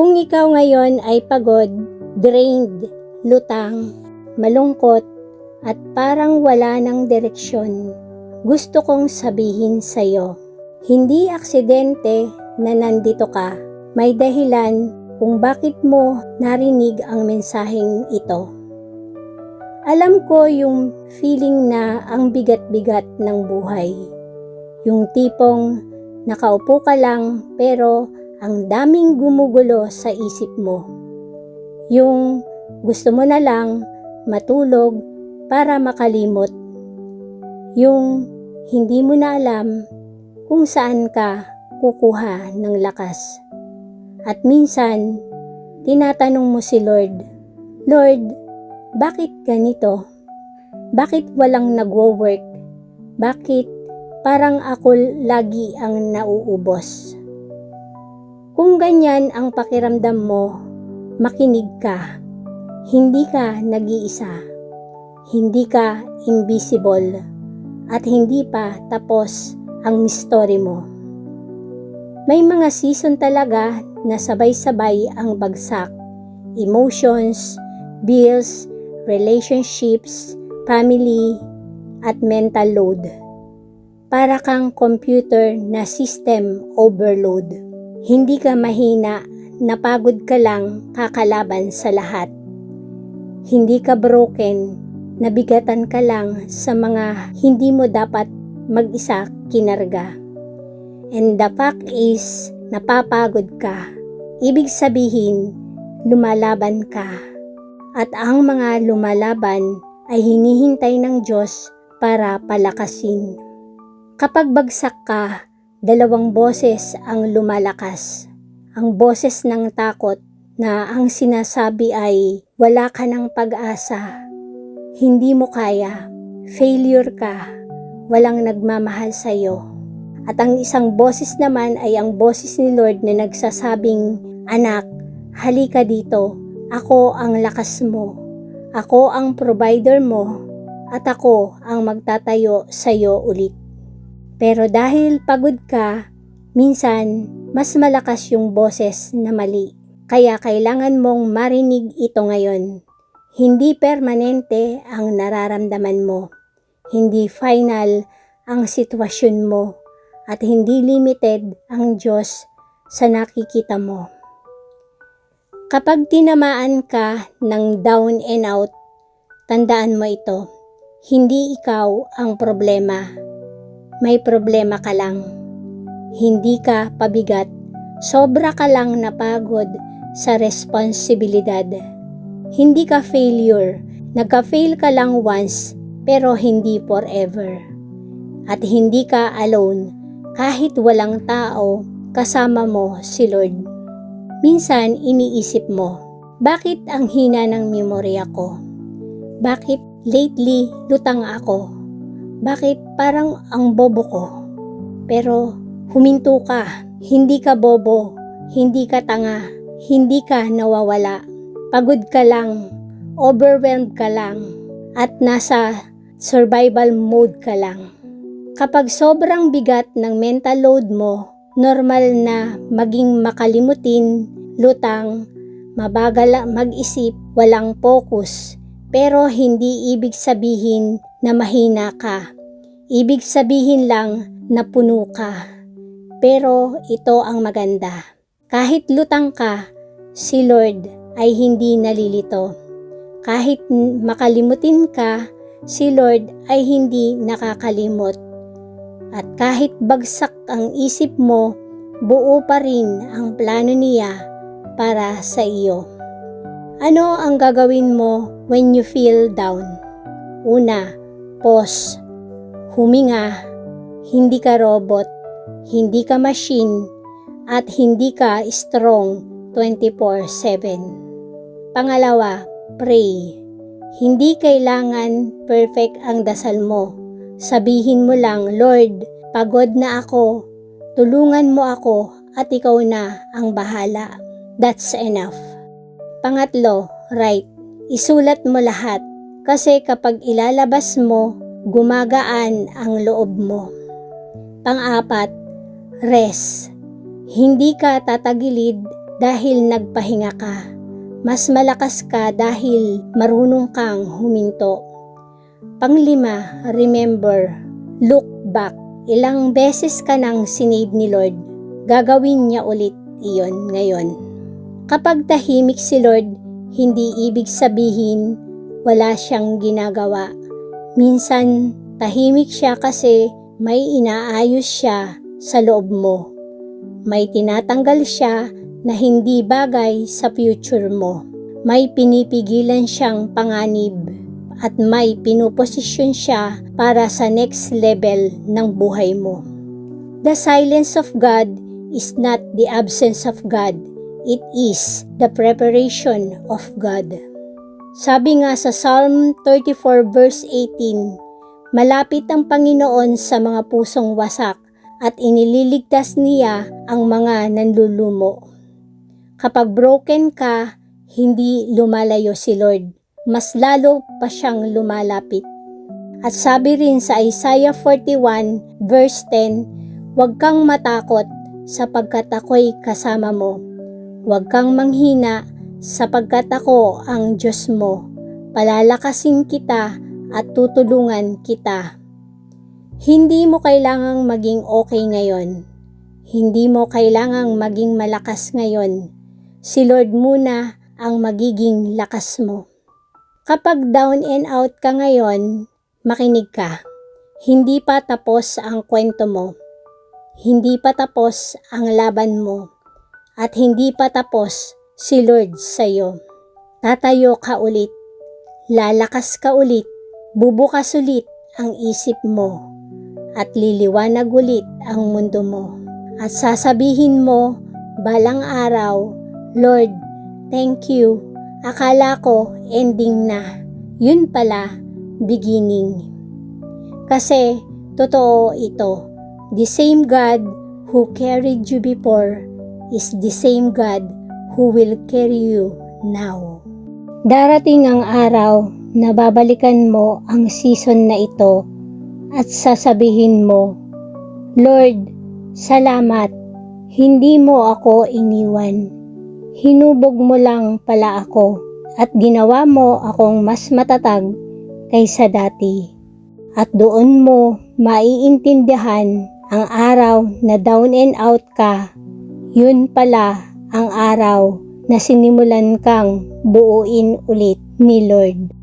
Kung ikaw ngayon ay pagod, drained, lutang, malungkot, at parang wala ng direksyon, gusto kong sabihin sa'yo, hindi aksidente na nandito ka. May dahilan kung bakit mo narinig ang mensaheng ito. Alam ko yung feeling na ang bigat-bigat ng buhay. Yung tipong nakaupo ka lang pero ang daming gumugulo sa isip mo. Yung gusto mo na lang matulog para makalimot. Yung hindi mo na alam kung saan ka kukuha ng lakas. At minsan, tinatanong mo si Lord, Lord, bakit ganito? Bakit walang nagwo-work? Bakit parang ako lagi ang nauubos? Kung ganyan ang pakiramdam mo, makinig ka. Hindi ka nag-iisa. Hindi ka invisible. At hindi pa tapos ang story mo. May mga season talaga na sabay-sabay ang bagsak. Emotions, bills, relationships, family, at mental load. Para kang computer na system overload. Hindi ka mahina, napagod ka lang kakalaban sa lahat. Hindi ka broken, nabigatan ka lang sa mga hindi mo dapat mag-isa kinarga. And the fact is, napapagod ka. Ibig sabihin, lumalaban ka. At ang mga lumalaban ay hinihintay ng Diyos para palakasin. Kapag bagsak ka, dalawang boses ang lumalakas. Ang boses ng takot na ang sinasabi ay wala ka ng pag-asa, hindi mo kaya, failure ka, walang nagmamahal sa iyo. At ang isang boses naman ay ang boses ni Lord na nagsasabing, Anak, halika dito, ako ang lakas mo, ako ang provider mo, at ako ang magtatayo sa iyo ulit. Pero dahil pagod ka, minsan mas malakas yung boses na mali. Kaya kailangan mong marinig ito ngayon. Hindi permanente ang nararamdaman mo. Hindi final ang sitwasyon mo at hindi limited ang Diyos sa nakikita mo. Kapag tinamaan ka ng down and out, tandaan mo ito, hindi ikaw ang problema. May problema ka lang. Hindi ka pabigat, sobra ka lang napagod sa responsibilidad. Hindi ka failure, nagka-fail ka lang once pero hindi forever. At hindi ka alone kahit walang tao, kasama mo si Lord. Minsan iniisip mo, bakit ang hina ng memorya ko? Bakit lately lutang ako? Bakit parang ang bobo ko? Pero huminto ka, hindi ka bobo, hindi ka tanga, hindi ka nawawala. Pagod ka lang, overwhelmed ka lang, at nasa survival mode ka lang. Kapag sobrang bigat ng mental load mo, normal na maging makalimutin, lutang, mabagal mag-isip, walang focus. Pero hindi ibig sabihin na mahina ka. Ibig sabihin lang na puno ka. Pero ito ang maganda. Kahit lutang ka, si Lord ay hindi nalilito. Kahit makalimutin ka, si Lord ay hindi nakakalimot. At kahit bagsak ang isip mo, buo pa rin ang plano niya para sa iyo. Ano ang gagawin mo when you feel down? Una, pause. Huminga. Hindi ka robot, hindi ka machine, at hindi ka strong 24-7. Pangalawa, pray. Hindi kailangan perfect ang dasal mo Sabihin mo lang, Lord, pagod na ako, tulungan mo ako at ikaw na ang bahala. That's enough. Pangatlo, write. Isulat mo lahat kasi kapag ilalabas mo, gumagaan ang loob mo. Pang-apat, rest. Hindi ka tatagilid dahil nagpahinga ka. Mas malakas ka dahil marunong kang huminto. Panglima, remember, look back. Ilang beses ka nang sinave ni Lord. Gagawin niya ulit iyon ngayon. Kapag tahimik si Lord, hindi ibig sabihin wala siyang ginagawa. Minsan, tahimik siya kasi may inaayos siya sa loob mo. May tinatanggal siya na hindi bagay sa future mo. May pinipigilan siyang panganib at may pinuposisyon siya para sa next level ng buhay mo. The silence of God is not the absence of God. It is the preparation of God. Sabi nga sa Psalm 34 verse 18, Malapit ang Panginoon sa mga pusong wasak at inililigtas niya ang mga nanlulumo. Kapag broken ka, hindi lumalayo si Lord. Mas lalo pa siyang lumalapit. At sabi rin sa Isaiah 41 verse 10, Huwag kang matakot sapagkat ako'y kasama mo. Huwag kang manghina sapagkat ako ang Diyos mo. Palalakasin kita at tutulungan kita. Hindi mo kailangang maging okay ngayon. Hindi mo kailangang maging malakas ngayon. Si Lord muna ang magiging lakas mo. Kapag down and out ka ngayon, makinig ka. Hindi pa tapos ang kwento mo. Hindi pa tapos ang laban mo. At hindi pa tapos si Lord sa'yo. Tatayo ka ulit. Lalakas ka ulit. Bubukas ulit ang isip mo. At liliwanag ulit ang mundo mo. At sasabihin mo, balang araw, Lord, thank you. Akala ko ending na. Yun pala, beginning. Kasi, totoo ito. The same God who carried you before is the same God who will carry you now. Darating ang araw na babalikan mo ang season na ito at sasabihin mo, Lord, salamat, hindi mo ako iniwan. Hinubog mo lang pala ako at ginawa mo akong mas matatag kaysa dati. At doon mo maiintindihan ang araw na down and out ka. Yun pala ang araw na sinimulan kang buuin ulit ni Lord.